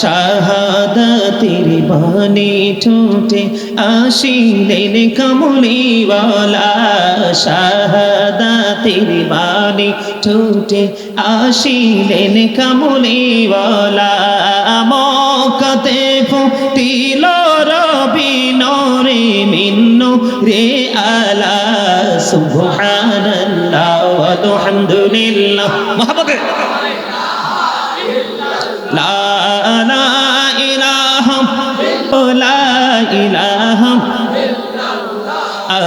শাহাদাতের বাণী ঠোঁটে আসিলেন কমলিওয়ালা। শাহাদাতের বাণী ঠোঁটে আসিলেন কমলিওয়ালা। মকতে ফুটিল রবি নরে মিন্ন রে আলা। সুবহানাল্লাহ আলহামদুলিল্লাহ। মহব্বতে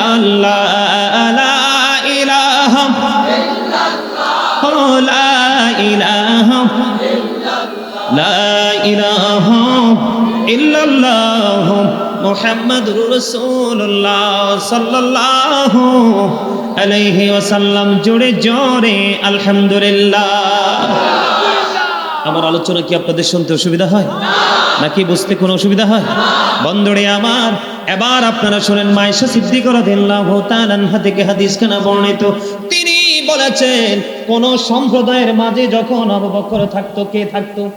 ইল্লাল্লাহ লা ইলাহা লা ইলাহা লা ইলাহা ইল্লাল্লাহ ওয়াসাল্লাম জোরে জোরে আলহামদুলিল্লাহ আমার আলোচনা কি আপনাদের শুনতে অসুবিধা হয়? নাকি বুঝতে কোনো অসুবিধা হয়? বন্ধুরে আমার এবার আপনারা শুনেন, মায়েশা সিদ্দিক রাদিয়াল্লাহু তাআলা থেকে হাদিস খানা বর্ণিত। তিনি বলেছেন, কোন সম্প্রদায়ের মাঝে যখন আবু বকর থাকতো, কে থাকতো?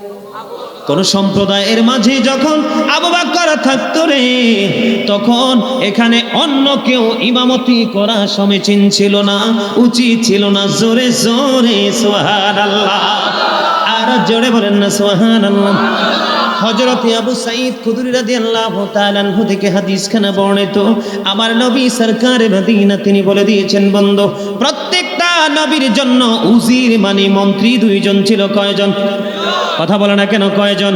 কোন সম্প্রদায়ের মাঝে যখন আবু বকর থাকতো রে, তখন এখানে অন্য কেউ ইমামতি করা সমীচীন ছিল না, উচিত ছিল না। জোরে জোরে, সুবহানাল্লাহ। আর জোরে বলেন না, সুবহানাল্লাহ। হযরত আবু সাঈদ খুদরি রাদিয়াল্লাহু তাআলা আনহু থেকে হাদিস খানা বর্ণিত। আমার নবী সরকার মদিনা তিনি বলে দিয়েছেন, বন্ধ, প্রত্যেকটা নবীর জন্য উজির মানে মন্ত্রী দুইজন ছিল কয়জন? কথা বলে না কেন কয়জন?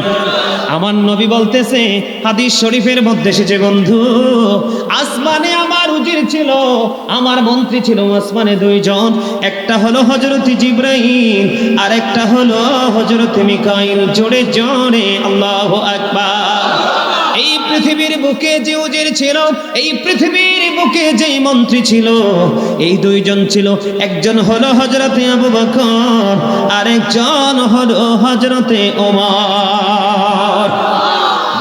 আমার নবী বলতেছে, হাদিস শরীফের মধ্যে এসেছে, বন্ধু, আসমানে আমার উজির ছিল, আমার মন্ত্রী ছিল আসমানে দুইজন। একটা হলো হজরত জিব্রাহিম আর একটা হলো হজরত মিকাইল। জোরে জোরে, আল্লাহ আকবার। এই পৃথিবীর বুকে যে উজির ছিল, এই পৃথিবীর বুকে যে মন্ত্রী ছিল, এই দুইজন ছিল। একজন হলো হজরতে আবু বকর, আরেকজন হলো হজরতে ওমর।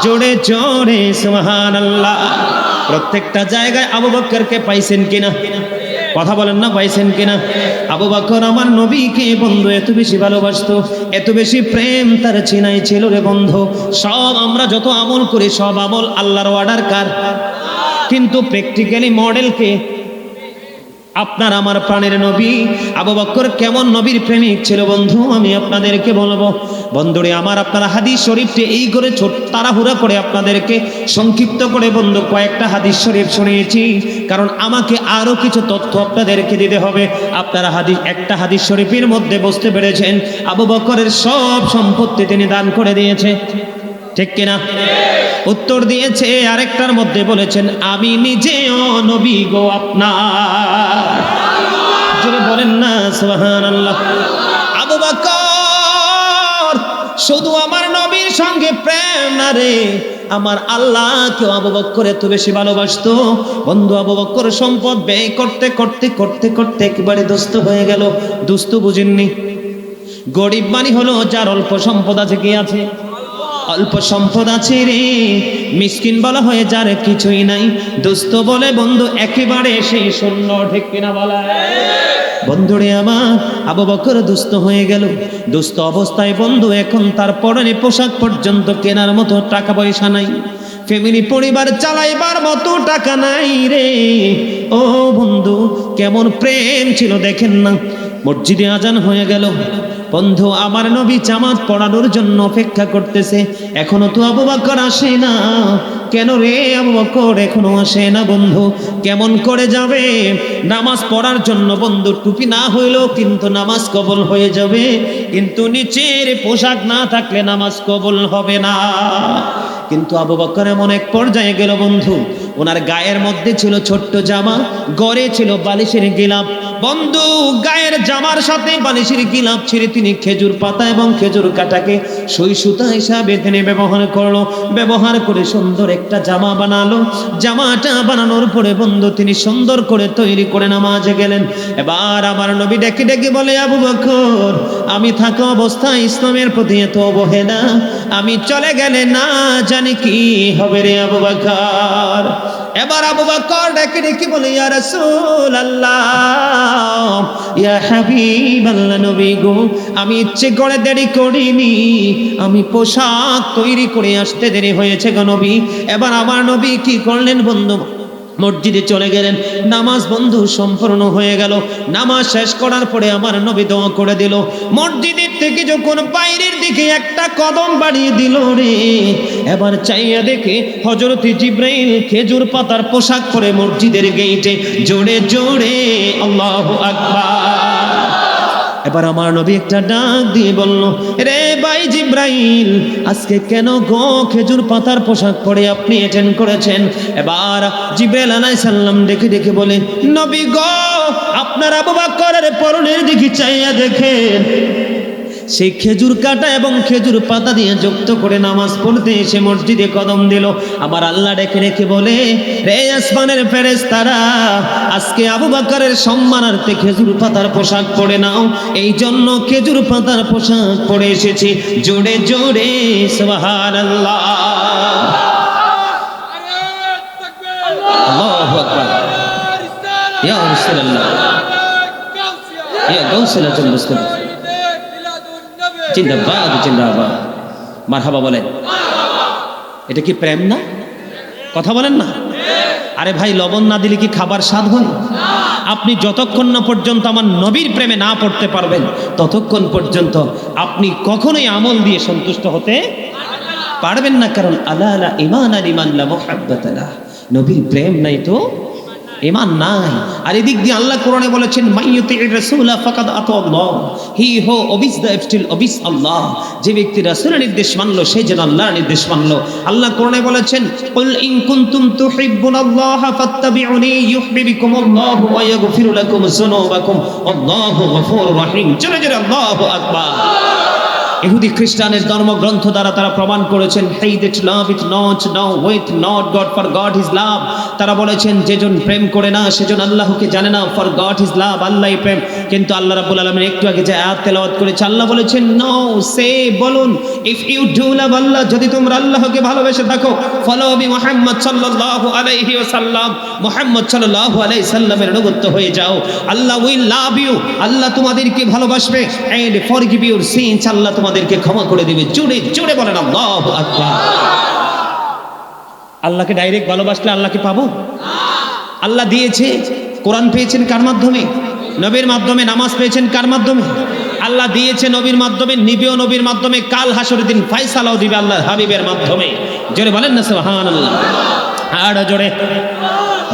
জোরে জোরে, সুবহানাল্লাহ। প্রত্যেকটা জায়গায় আবু বক্করকে পাইছেন কিনা? কথা বলেন না, পাইছেন কিনা? আবু বকর আমার নবীকে বন্ধু, এত বেশি ভালোবাসত, এত বেশি প্রেম তার চিনাই ছিল রে বন্ধু। সব আমরা যত আমল করি, সব আমল আল্লাহর অর্ডার কার? কিন্তু প্র্যাকটিক্যালি মডেলকে আপনার আমার প্রাণের নবী। আবু বক্কর কেমন নবীর প্রেমিক ছিল বন্ধু? আমি আপনাদেরকে বলব, বন্ধুরে, আমার আপনারা হাদিস শরীফটি এই করে ছোট তাড়াহুড়া করে আপনাদেরকে সংক্ষিপ্ত করে বন্ধু, কয়েকটা হাদিস শরীফ শুনিয়েছি। কারণ আমাকে আরও কিছু তথ্য আপনাদেরকে দিতে হবে। আপনারা হাদিস, একটা হাদিস শরীফের মধ্যে বসতে পেরেছেন, আবু বক্করের সব সম্পত্তি তিনি দান করে দিয়েছে। ঠিক কিনা? উত্তর দিয়েছে আরেকটার মধ্যে বলেছেন, আমি নিজেও নবী গো আপনার। বলেন না, সুবহানাল্লাহ। আবু বকর, শুধু আমার নবীর সঙ্গে প্রেম না রে, আমার আল্লাহকেও আবু বক্কর এত বেশি ভালোবাসতো। বন্ধু, আবু বক্কর সম্পদ ব্যয় করতে করতে করতে করতে একেবারে দুস্থ হয়ে গেল। দুস্থ বুঝেননি। গরিব মানি হলো, যার অল্প সম্পদ আছে কি আছে? অল্প সম্পদ আছে রে। মিসকিন বলা হয়ে যার কিছুই নাই। দুস্থ বলে, বন্ধু, একেবারে সেই শূন্য, ঠিক কিনা বলা? বন্ধুরে আমার, আবু বকর দুস্থ হয়ে গেল। দুস্থ অবস্থায় বন্ধু, এখন তার পরনে পোশাক পর্যন্ত কেনার মতো টাকা পয়সা নাই। ফ্যামিলি, পরিবার চালাইবার মতো টাকা নাই রে। ও বন্ধু, কেমন প্রেম ছিল, দেখেন না। মসজিদে আজান হয়ে গেল। বন্ধু, আমার নবী জামাত পড়ানোর জন্য অপেক্ষা করতেছে। এখনও তো আবু আসে না। কেন রে আবু বকর, এখনও আসে না বন্ধু? কেমন করে যাবে? নামাজ পড়ার জন্য বন্ধু টুপি না হইলেও কিন্তু নামাজ কবল হয়ে যাবে। কিন্তু নিচের পোশাক না থাকলে নামাজ কবল হবে না। কিন্তু আবু বকর এমন এক পর্যায়ে গেল বন্ধু। ওনার গায়ের মধ্যে ছিল ছোট্ট জামা গড়ে ছিল বালিশের গিলাপ। বন্ধু, গায়ের জামার সাথে বালিশের গিলাপ ছেড়ে তিনি খেজুর পাতা এবং খেজুর কাটাকে সই সুতা হিসাবে তিনি ব্যবহার করল। ব্যবহার করে সুন্দর একটা জামা বানালো। জামাটা বানানোর পরে বন্ধু, তিনি সুন্দর করে তৈরি করে নামাজে গেলেন। এবার আমার নবী ডেকে ডেকে বলে, আবু বকর, আমি থাকা অবস্থায় ইসলামের প্রতি এত অবহেলা। আমি চলে গেলে না জানি কি হবে রে আবু বকর। এবার আবু বকর ডেকে ডেকে বলে, ইয়া রাসূল আল্লাহ ইয়া হাবিব আল্লাহ নবী গো, আমি ইচ্ছে করে দেরি করিনি। আমি পোশাক তৈরি করে আসতে দেরি হয়েছে গো নবী। এবার আমার নবী কি করলেন বন্ধু? মসজিদে চলে গেলেন। নামাজ বন্ধু সম্পূর্ণ হয়ে গেল। নামাজ শেষ করার পরে আমার নবী দোয়া করে দিল, মসজিদের থেকে যখন বাইরের দিকে একটা কদম বাড়িয়ে দিল রে, এবার চাইয়া দেখে হজরত জিব্রাইল খেজুর পাতার পোশাক পরে মসজিদের গেইটে জোরে জোরে আল্লাহু আকবার। এবার আমার নবী একটা ডাক দিয়ে বলল, রে ভাই জিব্রাইল, আজকে কেন গো খেজুর পাতার পোশাক পরে আপনি এটেন করেছেন? এবার জিব্রাইল আলাইহিস সাল্লাম দেখে দেখে বলে, নবী গো, আপনার আবু বকরের পরনের দিকে চাইয়া দেখেন। সেই খেজুর কাটা এবং খেজুর পাতা দিয়ে যুক্ত করে নামাজ পড়তে এসে মসজিদে কদম দিল। আমার আল্লাহ ডেকে রেখে বলে, রে আসমানের ফেরেস তারা আজকে আবু বাকারের সম্মানার্থে খেজুর পাতার পোশাক পরে নাও। এই জন্য খেজুর পাতার পোশাক পরে এসেছি। জোরে জোরে, সুবহানাল্লাহ। আল্লাহু গাউসুল মুসলিম জিন্দাবাদ জিন্দাবাদ। মারহাবা বলেন। এটা কি প্রেম না? কথা বলেন না। আরে ভাই, লবণ না দিলে কি খাবার স্বাদ হয়? আপনি যতক্ষণ না পর্যন্ত আমার নবীর প্রেমে না পড়তে পারবেন, ততক্ষণ পর্যন্ত আপনি কখনোই আমল দিয়ে সন্তুষ্ট হতে পারবেন না। কারণ আল্লাহ আলা ইমান আল ইমান। নবীর প্রেম নাই তো ইমান নাই। আর এদিক দিয়ে আল্লাহ কোরআনে বলেছেন মাইয়ুতি রাসূলা ফাকাদ আতাল্লাহ হি হো অবিস দ্য অবিস আল্লাহ যে ব্যক্তি রাসূলের নির্দেশ মানলো, সে যেন আল্লাহর নির্দেশ মানলো। আল্লাহ কোরআনে বলেছেন, কুল ইন কুনতুম তুহিব্বুনাল্লাহ ফাত্তাবিউনি ইউহিব্বুকুমুল্লাহ ওয়া ইয়াগফিরু লাকুম যুনুবাকুম। আল্লাহু গফুরুর রহিম। জোরে জোরে, আল্লাহু আকবার। ইহুদি খ্রিস্টানের ধর্মগ্রন্থ দ্বারা তারা প্রমাণ করেছেন hey that love it not know with not God for God is love তারা বলেছেন যেজন প্রেম করে না সেজন আল্লাহকে জানে না ফর গড ইজ লাভ আল্লাহই প্রেম। কিন্তু আল্লাহ রাব্বুল আলামিন একটু আগে যে আয়াত তেলাওয়াত করেছে, আল্লাহ বলেছেন নো সে বলুন if you do love Allah, যদি তোমরা আল্লাহকে ভালোবেসে থাকো ফলো বি মুহাম্মদ সাল্লাল্লাহু আলাইহি ওয়াসাল্লাম মুহাম্মদ সাল্লাল্লাহু আলাইহি সাল্লামের অনুগত হয়ে যাও। আল্লাহ উইল লাভ ইউ আল্লাহ তোমাদেরকে ভালোবাসবে এন্ড ফরগিভ ইউর সিনস আল্লাহ তোমাদেরকে ক্ষমা করে দিবে। জোরে জোরে বলেন আল্লাহু আকবার। আল্লাহকে ডাইরেক্ট ভালোবাসলে আল্লাহকে পাবো? আল্লাহ দিয়েছে, কোরআন পেয়েছেন কার মাধ্যমে? নবীর মাধ্যমে নামাজ পেয়েছেন কার মাধ্যমে? আল্লাহ দিয়েছে নবীর মাধ্যমে, নিবেও নবীর মাধ্যমে, কাল হাসর দিন ফাইসালাও দিবে আল্লাহ হাবিবের মাধ্যমে। জোরে বলেন না সুবহান আল্লাহ আর জোরে।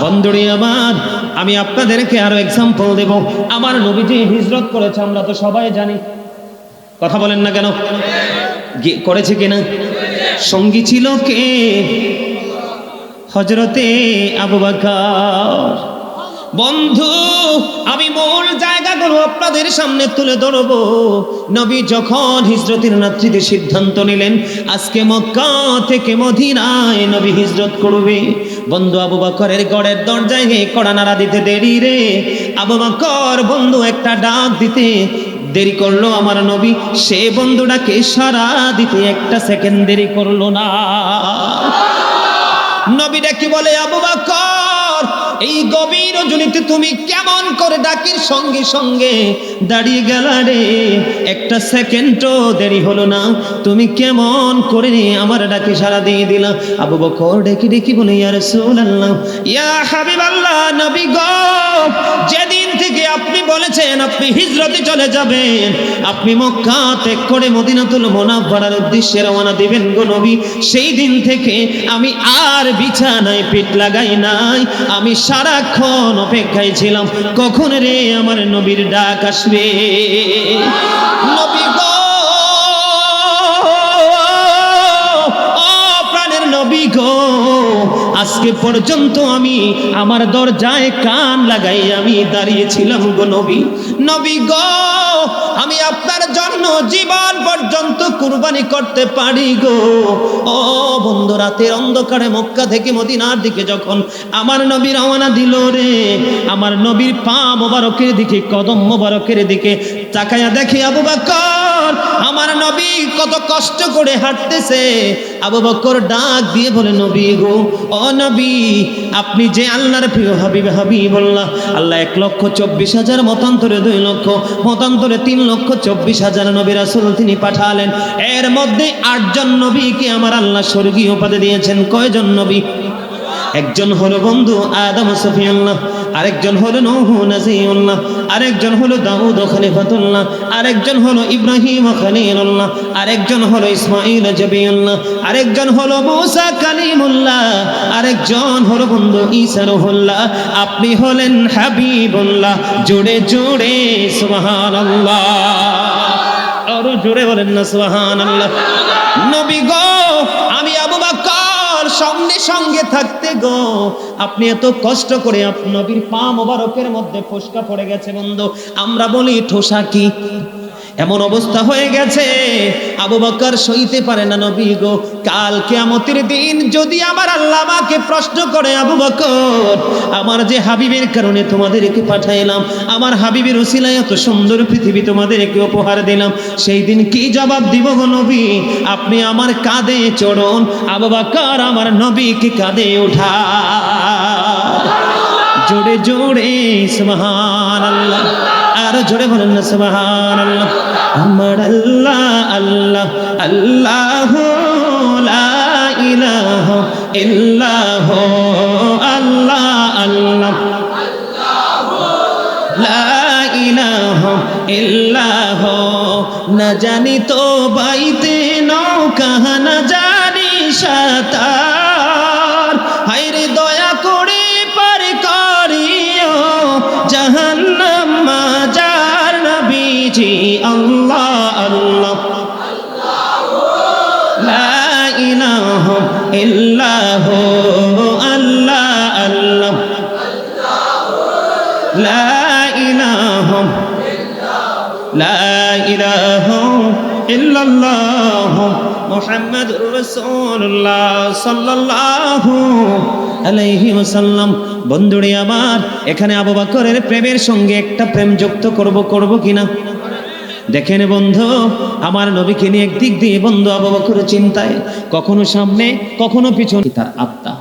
বন্ধুরি আমার, আমি আপনাদেরকে আরও এক্সাম্পল দেব। আমার নবীজি হিজরত করেছে, আমরা তো সবাই জানি কথা বলেন না কেন? করেছে কিনা সঙ্গী ছিল কে? হজরতে আবু বকর। বন্ধু, আমি মূল জায়গাগুলো আপনাদের সামনে তুলে ধরবো। নবী যখন হিজরতের রাত্রিতে সিদ্ধান্ত নিলেন, আজকে মক্কা থেকে মদিনায় নবী হিজরত করবে। বন্ধু, আবু বকরের গড়ের দরজায় কড়া নাড়া দিতে দেরি রে। আবু বকর, বন্ধু, একটা ডাক দিতে দেরি করল আমার নবী। সে বন্ধুটাকে সারা দিতে একটা সেকেন্ড দেরি করল না। নবীরা কি বলে, আবু বকর, এই গভীর রজনীতে তুমি কেমন করে ডাকির সঙ্গে সঙ্গে দাঁড়িয়ে গেলা রে? একটা সেকেন্ডও দেরি হলো না। তুমি কেমন করে আমার ডাকে সারা দিয়ে দিলা? আবু বকর ডেকে ডেকে বলে, ইয়া রাসূলুল্লাহ, ইয়া হাবিবাল্লাহ, নবী গো যেদিন থেকে আপনি বলেছেন, আপনি হিজরতে চলে যাবেন। আপনি মক্কা ত্যাগ করে মদিনাতুল মোনাফার উদ্দেশ্যে রওনা দিবেন গো নবী। সেই দিন থেকে আমি আর বিছানায় পেট লাগাই নাই। আমি সারাক্ষণ অপেক্ষায় ছিলাম, কখন রে আমার নবীর ডাক আসবে? আজকে পর্যন্ত আমি আমার দরজায় কান লাগাই আমি দাঁড়িয়েছিলাম গো নবী। নবী গো, আমি আপনার জন্য জীবন পর্যন্ত কুরবানি করতে পারি গো। ও বন্ধু, রাতের অন্ধকারে মক্কা থেকে মদিনার দিকে যখন আমার নবী রওনা দিল রে, আমার নবীর পা মোবারকের দিকে, কদম মোবারকের দিকে তাকায়া দেখে আবু বকর। আমার নবী কত কষ্ট করে হাঁটতেছে। আবু বকর ডাক দিয়ে বলে, নবী গো, ও নবী, আপনি যে আল্লাহর প্রিয় হাবিব হাবিবুল্লাহ, আল্লাহ এক লক্ষ চব্বিশ হাজার, মতান্তরে দুই লক্ষ, মতান্তরে তিন লক্ষ চব্বিশ হাজার নবী রাসূল তিনি পাঠালেন। এর মধ্যে আটজন নবীকে আমার আল্লাহ স্বর্গীয় উপাধি দিয়েছেন। কয়জন নবী? একজন হলো বন্ধু আদম সফিউল্লাহ আরেকজন হলো নূহু নাজিউল্লাহ আরেকজন হলো দাউদ খলিফাতুল্লাহ, আরেকজন হলো ইব্রাহিম খলিলুল্লাহ, আরেকজন হলো ইসমাঈল জবিউল্লাহ, আরেকজন হলো মুসা কালিমুল্লাহ, আরেকজন হলো বন্ধু ঈসা রুহুল্লাহ। আপনি হলেন হাবিবুল্লাহ জুড়ে জুড়ে সুবহানাল্লাহ। আরও জোরে বলেন না সুবহানাল্লাহ। নবী গো সঙ্গে সঙ্গে থাকতে গো। আপনি এত কষ্ট করে নবীর পা মোবারকের মধ্যে ফোসকা পড়ে গেছে বন্ধু। আমরা বলি, ঠোসা কি? এমন অবস্থা হয়ে গেছে। আবু বকর সইতে পারে না নবী গো। কাল কেয়ামতের দিন যদি আমার আল্লাহ আমাকে প্রশ্ন করে, আবু বকর, আমার যে হাবিবের কারণে তোমাদেরকে পাঠাইলাম, আমার হাবিবের উসিলায় এত সুন্দর পৃথিবী তোমাদেরকে উপহার দিলাম, সেই দিন কি জবাব দিব গো নবী? আপনি আমার কাঁধে চড়ুন, আবু বকর আমার নবীকে কাঁধে ওঠা জোরে জোরে সুবহান আল্লাহ আর জোরে বলেন সুবহান আল্লাহ আমার আল্লাহ আল্লাহ আল্লাহ লা ইলাহা ইল্লাহ, আল্লাহ আল্লাহ। লা ইলাহা ইল্লাহ, না জানি তো বাইতে নৌকা বন্ধুরে আমার, এখানে আবু প্রেমের সঙ্গে একটা প্রেম যুক্ত করব করব কিনা? দেখেন বন্ধু, আমার নবীকে নিয়ে একদিক দিয়ে বন্ধু আবু বকর চিন্তায়, কখনো সামনে, কখনো পিছনে। তার আত্মা।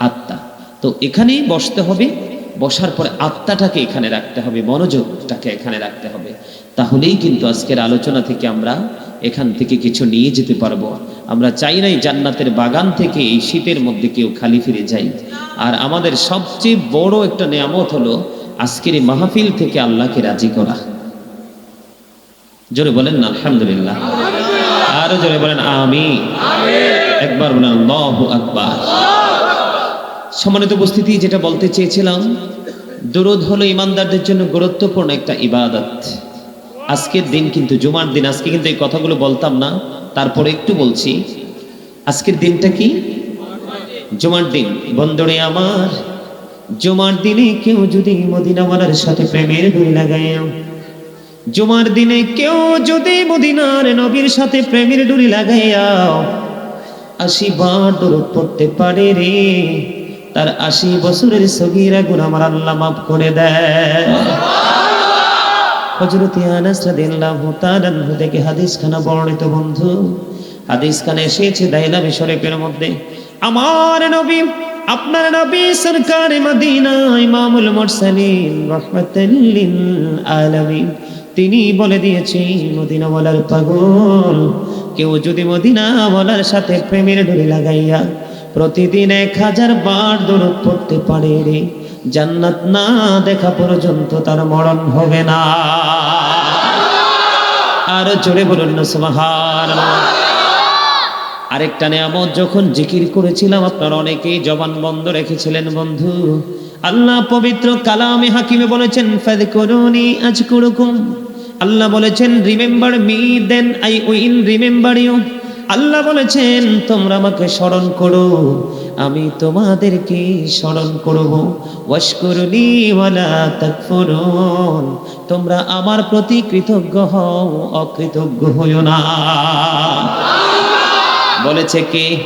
আত্মা। তো এখানেই বসতে হবে। বসার পরে আত্মাটাকে এখানে রাখতে হবে, মনোযোগটাকে এখানে রাখতে হবে। তাহলেই কিন্তু আজকের আলোচনা থেকে আমরা এখান থেকে কিছু নিয়ে যেতে পারব। আমরা চাই নাই জান্নাতের বাগান থেকে এই শীতের মধ্যে কেউ খালি ফিরে যাই। আর আমাদের সবচেয়ে বড় একটা নিয়ামত হলো আজকের এই মাহফিল থেকে আল্লাহকে রাজি করা। জোরে বলেন না, আলহামদুলিল্লাহ। আরও জোরে বলেন আমি একবার বলেন, আল্লাহু আকবার। সম্মানিত উপস্থিতি, যেটা বলতে চেয়েছিলাম, দরুদ হলো ইমানদারদের জন্য গুরুত্বপূর্ণ একটা ইবাদত। আজকের দিন কিন্তু, জুমার দিন, আজকে কিন্তু এই কথাগুলো বলতাম না, তারপরে একটু বলছি। আজকের দিনটা কি? জুমার দিন। বন্দরে আমার, জুমার দিনে কেউ যদি মদিনাওয়ালার সাথে প্রেমের ডুই লাগায়। জুমার দিনে কেউ যদি মদিনার নবীর সাথে প্রেমের ডুরি লাগাইয়াও আশি বার দরদ পড়তে পারে রে। তার আশি বছরের সগিরা গুণ আমার আল্লাহ মাফ করে দেয়। থেকে হাদিস খানা বর্ণিত বন্ধু হাদিস খানে এসেছে দাইলামি শরীফের মধ্যে, আমার নবী, আপনার নবী সরকার ইমামুল মুরসালিন রহমাতুল্লিল আলামিন। তিনি বলে দিয়েছে মদিনা বলার পাগল, কেউ যদি মদিনা বলার সাথে প্রেমের ডোরি লাগাইয়া প্রতিদিন এক হাজার বার দৌড় পড়তে পারে রে। জান্নাত না দেখা পর্যন্ত তার মরণ হবে না। আর জোরে বলুন না আরেকটা নিয়ামত, যখন জিকির করেছিলাম, আপনারা অনেকেই জবান বন্ধ রেখেছিলেন, বন্ধু। আল্লাহ পবিত্র কালামে হাকিমে বলেছেন ফাদ করুনি আজ করুকুম আল্লাহ বলেছেন, remember me then, I will remember you. আল্লাহ বলেছেন, তোমরা আমাকে স্মরণ করো, আমি তোমাদেরকে স্মরণ করব। ওয়াশকুরনি ওয়ালা তাকফুরুন, তোমরা আমার প্রতি কৃতজ্ঞ হও, অকৃতজ্ঞ হইও না। বলেছে কে?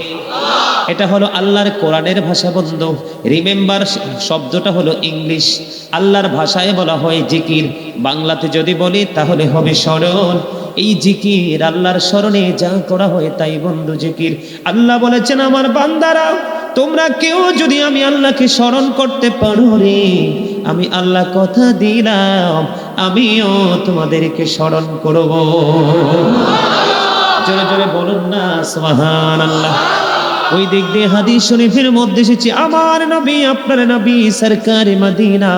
এটা হলো আল্লাহর কোরআনের ভাষা বন্ধ। রিমেম্বার শব্দটা হলো ইংলিশ। আল্লাহর ভাষায় বলা হয় জিকির। বাংলাতে যদি বলি, তাহলে হবে স্মরণ। এই জিকির আল্লাহর স্মরণে যা করা হয় তাই বন্ধু জিকির। আল্লাহ বলেছেন, আমার বান্দারা, তোমরা কেউ যদি আমি আল্লাহকে স্মরণ করতে পারো রে, আমি আল্লাহ কথা দিলাম, আমিও তোমাদেরকে স্মরণ করব। জোরে জোরে বলুন না সুবহান আল্লাহ ওই দিক দিয়ে হাদিস শরীফের মধ্যে এসেছে, আমার নবী, আপনার নবী, সরকারে মদিনা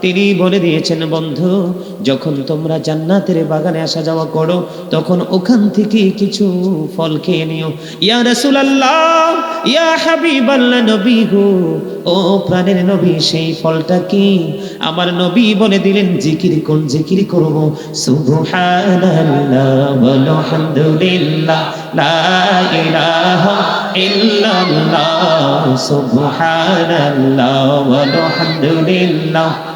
তিনি বলে দিয়েছেন, বন্ধু, যখন তোমরা জান্নাতের বাগানে আসা যাওয়া করো, তখন ওখান থেকে কিছু ফল খেয়ে নিও। ইয়া রাসূলুল্লাহ, ইয়া হাবিবাল্লাহ নবী গো, ও প্রাণের নবী, সেই ফলটা কি? আমার নবী বলে দিলেন, জিকির কোন জিকির করব। সুবহানাল্লাহ আলহামদুলিল্লাহ, লা ইলাহা ইল্লাল্লাহ, সুবহানাল্লাহ আলহামদুলিল্লাহ।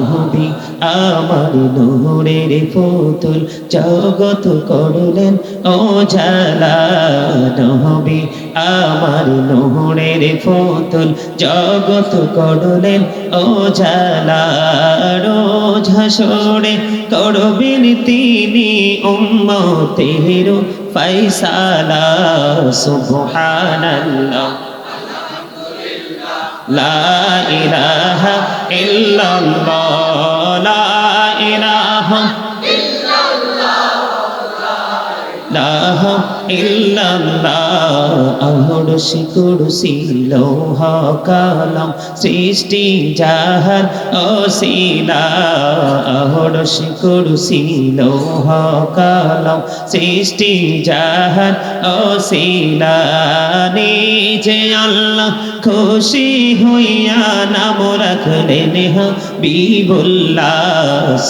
আমার নূরের পুতুল জগত করলেন ও জালা নবী। আমার নূরের পুতুল জগত করলেন ও রোজ হাসরে করবেন তিনি উম্মতের ফাইসালা সুবহানাল্লাহ। লা ইলাহা ইল্লাল্লাহ, লা ইলাহা ইল্লাল্লাহ ইল্লাল্লাহ আমর শিকড় শিলোহ কালাম, সৃষ্টি যাহার অশিলা আমর শিকড় শিলোহ কালাম, সৃষ্টি যাহার অশিলা নিজে আল্লাহ খুশি হইয়া নাম রাখলেন হাবিবুল্লাহ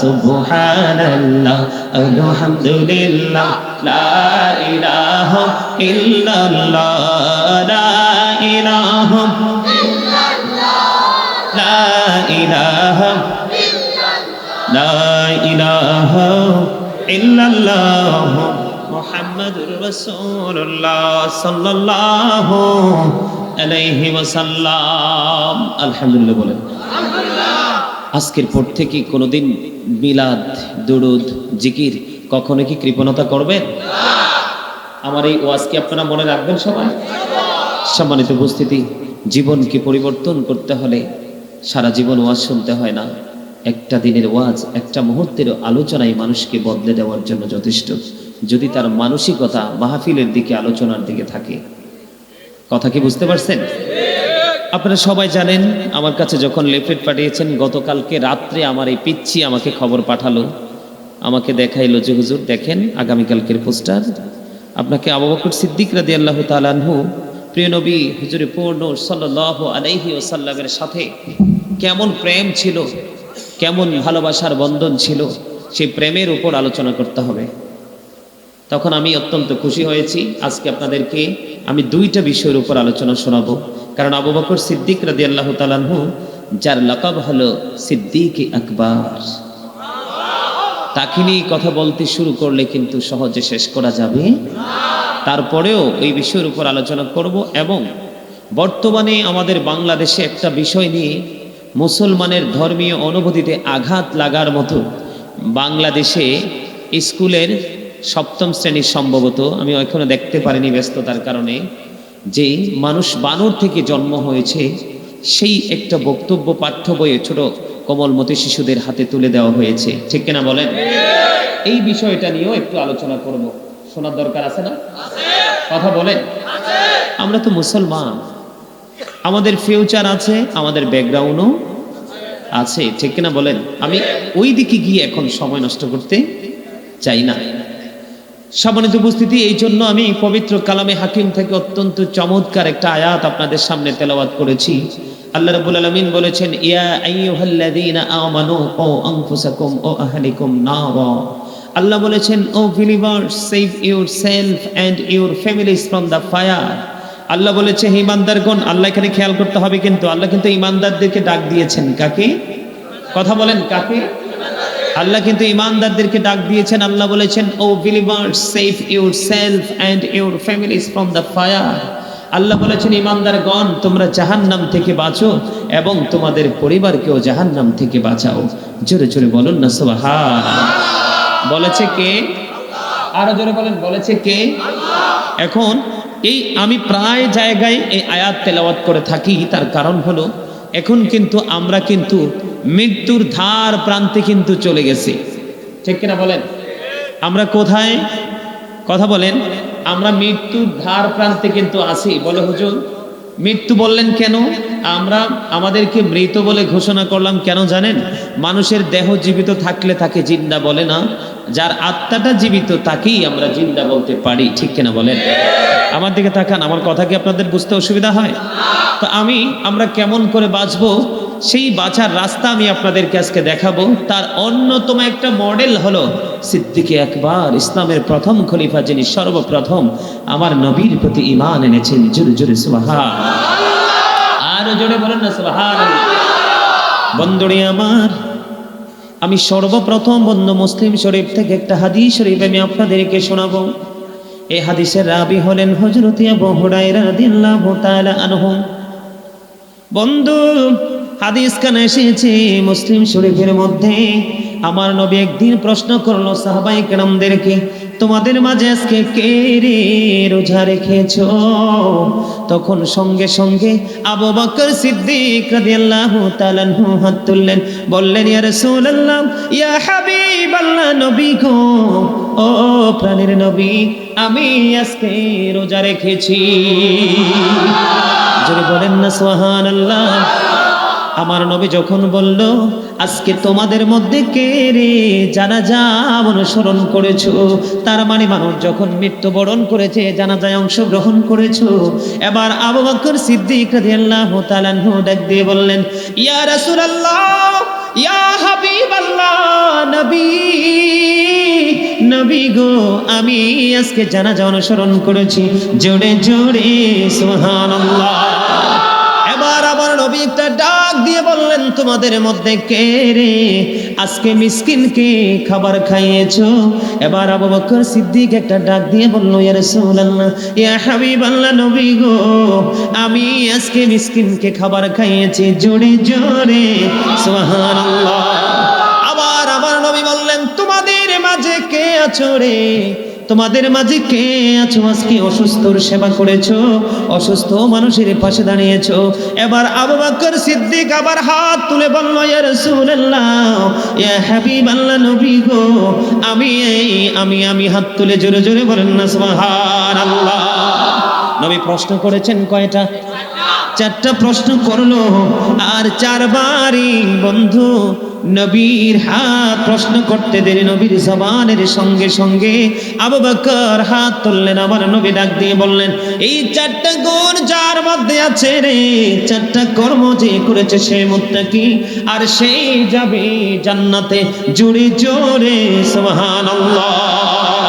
সুবহানাল্লাহ, আলহামদুলিল্লাহ লা ইলাহা ইল্লাল্লাহ, লা ইলাহা ইল্লাল্লাহ, মুহাম্মাদুর রাসূলুল্লাহ, সাল্লাল্লাহু আলাইহি ওয়াসাল্লাম। আলহামদুলিল্লাহ বলেন। আজকের পর থেকে কোনোদিন মিলাদ, দুরুদ, জিকির কখনো কি কৃপণতা করবেন? আমার এই ওয়াজকে আপনারা মনে রাখবেন সবাই? সম্মানিত উপস্থিতি, জীবনকে পরিবর্তন করতে হলে সারা জীবন ওয়াজ শুনতে হয় না। একটা দিনের ওয়াজ, একটা মুহূর্তের আলোচনায় মানুষকে বদলে দেওয়ার জন্য যথেষ্ট। যদি তার মানসিকতা মাহফিলের দিকে, আলোচনার দিকে থাকে কথা কি বুঝতে পারছেন? আপনারা সবাই জানেন, আমার কাছে যখন লেফলেট পাঠিয়েছেন, গতকালকে রাত্রে আমার এই পিচ্ছি আমাকে খবর পাঠালো। আমাকে দেখাইলো যে, হুজুর, দেখেন আগামীকালকের পোস্টার। আপনাকে আবু বকর সিদ্দিক রাদি আল্লাহ তালানহু প্রিয় নবী, হুজুরে পূর্ণ সাল্লাহ আলাইহি ওসাল্লামের সাথে কেমন প্রেম ছিল, কেমন ভালোবাসার বন্ধন ছিল, সেই প্রেমের উপর আলোচনা করতে হবে। তখন আমি অত্যন্ত খুশি হয়েছি। আজকে আপনাদেরকে আমি দুইটা বিষয়ের উপর আলোচনা শোনাবো। কারণ আবু বকর সিদ্দিক রাদি আল্লাহ তালানহু যার লকব হলো সিদ্দিক আকবর। তাকে নিয়ে কথা বলতে শুরু করলে কিন্তু সহজে শেষ করা যাবে। তারপরেও ওই বিষয়ের উপর আলোচনা করব এবং বর্তমানে আমাদের বাংলাদেশে একটা বিষয় নিয়ে মুসলমানের ধর্মীয় অনুভূতিতে আঘাত লাগার মতো বাংলাদেশে স্কুলের সপ্তম শ্রেণির সম্ভবত, আমি এখনও দেখতে পারিনি ব্যস্ততার কারণে, যে মানুষ বানর থেকে জন্ম হয়েছে, সেই একটা বক্তব্য পাঠ্য বইয়ে ছোট কোমলমতি শিশুদের হাতে তুলে দেওয়া হয়েছে। ঠিক কিনা বলেন? এই বিষয়টা নিয়েও একটু আলোচনা করব। শোনার দরকার আছে না? কথা বলেন। আমরা তো মুসলমান। আমাদের ফিউচার আছে, আমাদের ব্যাকগ্রাউন্ডও আছে। ঠিক কিনা বলেন? আমি ওই দিকে গিয়ে এখন সময় নষ্ট করতে চাই না। সম্মানিত উপস্থিতি, এই জন্য আমি পবিত্র কালামে হাকিম থেকে অত্যন্ত চমৎকার একটা আয়াত আপনাদের সামনে তেলাওয়াত করেছি। আল্লাহ রাব্বুল আলামিন বলেছেন, ইয়া আল্লাহ বলেছেন, O believer save your self and your families from the fire আল্লাহ বলেছে, হে ইমানদারগণ, আল্লাহ এখানে খেয়াল করতে হবে কিন্তু, আল্লাহ কিন্তু ইমানদারদেরকে ডাক দিয়েছেন। কাকে? কথা বলেন কাকে? আল্লাহ কিন্তু ইমানদারদেরকে ডাক দিয়েছেন। আল্লাহ বলেছেন, O believer save your self and your families from the fire আল্লাহ বলেছেন, ইমানদারগণ, তোমরা জাহান্নাম থেকে বাঁচো এবং তোমাদের পরিবারকেও জাহান্নাম থেকে বাঁচাও। জোরে জোরে বলুন না সুবহান বলেছে কে? আরও জোরে বলেন, বলেছে কে? এখন এই আমি প্রায় জায়গায় এই আয়াত তেলাওয়াত করে থাকি, তার কারণ হলো, এখন কিন্তু আমরা কিন্তু মৃত্যুর ধার প্রান্তে কিন্তু চলে গেছে। ঠিক কিনা বলেন? আমরা কোথায়? কথা বলেন। আমরা মৃত্যুর ধার প্রান্তে কিন্তু আছি। বলে হুজুর, মৃত্যু বললেন কেন? আমরা আমাদেরকে মৃত বলে ঘোষণা করলাম কেন জানেন? মানুষের দেহ জীবিত থাকলে তাকে জিন্দা বলে না। যার আত্মাটা জীবিত তাকেই আমরা জিন্দা বলতে পারি, ঠিক কিনা বলেন? আমার দিকে তাকান, আমার কথা কি আপনাদের বুঝতে অসুবিধা হয়? তো আমি, আমরা কেমন করে বাঁচবো? সেই বাঁচার রাস্তা আমি আপনাদেরকে আজকে দেখাবো। তার অন্যতম একটা মডেল হলো সিদ্দিকে একবার ইসলামের প্রথম খলিফা যিনি সর্বপ্রথম আমার নবীর প্রতি ইমান এনেছেন। জোরে জোরে সুবাহা আরও জোরে বলেন না, সুবাহান। বন্ধুরে আমার আমি সর্বপ্রথম বন্ধু মুসলিম শরীফ থেকে একটা হাদিস শরীফ আমি আপনাদেরকে শোনাব। এই হাদিসের রাবি হলেন হজরতিয়া আবু হুরায়রা রাদিয়াল্লাহু তাআলা বন্ধু, হাদিস কানে এসেছে মুসলিম শরীফের মধ্যে? আমার নবী একদিন প্রশ্ন করল, সাহাবাই কেরামদেরকে, তোমাদের মাঝে আজকে কে রে রোজা রেখেছ? তখন সঙ্গে সঙ্গে আবু বকর সিদ্দিক রাদিয়াল্লাহু তাআলা হাত তুললেন, বললেন, ইয়া রাসূলুল্লাহ, ইয়া হাবিবাল্লাহ, নবী গো, ও প্রাণের নবী, আমি আজকে রোজা রেখেছি। জোরে বলেন না, সুবহানাল্লাহ। আমার নবী যখন বলল, আজকে তোমাদের মধ্যে কে রে জানাজা অনুসরণ করেছ? তার মানে মানুষ যখন মৃত্যুবরণ করেছে, জানাজায় অংশগ্রহণ করেছ, এবার আবু বকর সিদ্দিক রাদিয়াল্লাহু তাআলা ডাক দিয়ে বললেন, ইয়া রাসূলুল্লাহ, ইয়া হাবিবাল্লাহ, নবী নবী গো, আমি আজকে জানাজা অনুসরণ করেছি। জোরে জোরে, সুবহানাল্লাহ। নবী একটা ডাক দিয়ে বললেন, তোমাদের মধ্যে কে রে? আজকে মিসকিনকে খাবার খাইয়েছো? এবার আবু বকর সিদ্দিক একটা ডাক দিয়ে বলল, ইয়া রাসূলুল্লাহ, ইয়া হাবিবাল্লাহ নবী গো, আমি আজকে মিসকিনকে খাবার খাইয়েছি জোরে জোরে, সুবহানাল্লাহ। আবার আবার নবী বললেন, তোমাদের মাঝে কে আছো রে? তোমাদের মাঝে কে আছো? আজকে অসুস্থর সেবা করেছ? অসুস্থ মানুষের পাশে দাঁড়িয়েছো? এবার আবু বকর সিদ্দিক আবার হাত তুলে বলল, ইয়া রাসূলুল্লাহ, ইয়া হাবিবাল্লাহ নবী গো, আমি এই, আমি আমি হাত তুলে জোরে জোরে বলেন না, সুবহানাল্লাহ। নবী প্রশ্ন করেছেন কয়টা? চারটা প্রশ্ন করল, আর চারবারই বন্ধু নবীর হাত প্রশ্ন করতে দেরি নবীর জবানের সঙ্গে সঙ্গে আবু বকর হাত তুললেন আমার নবী ডাক দিয়ে বললেন, এই চারটা গুণ যার মধ্যে আছে রে, চারটা কর্ম যে করেছে সে মুত্তাকি, আর সেই যাবে জান্নাতে জোরে জোরে, সুবহানাল্লাহ।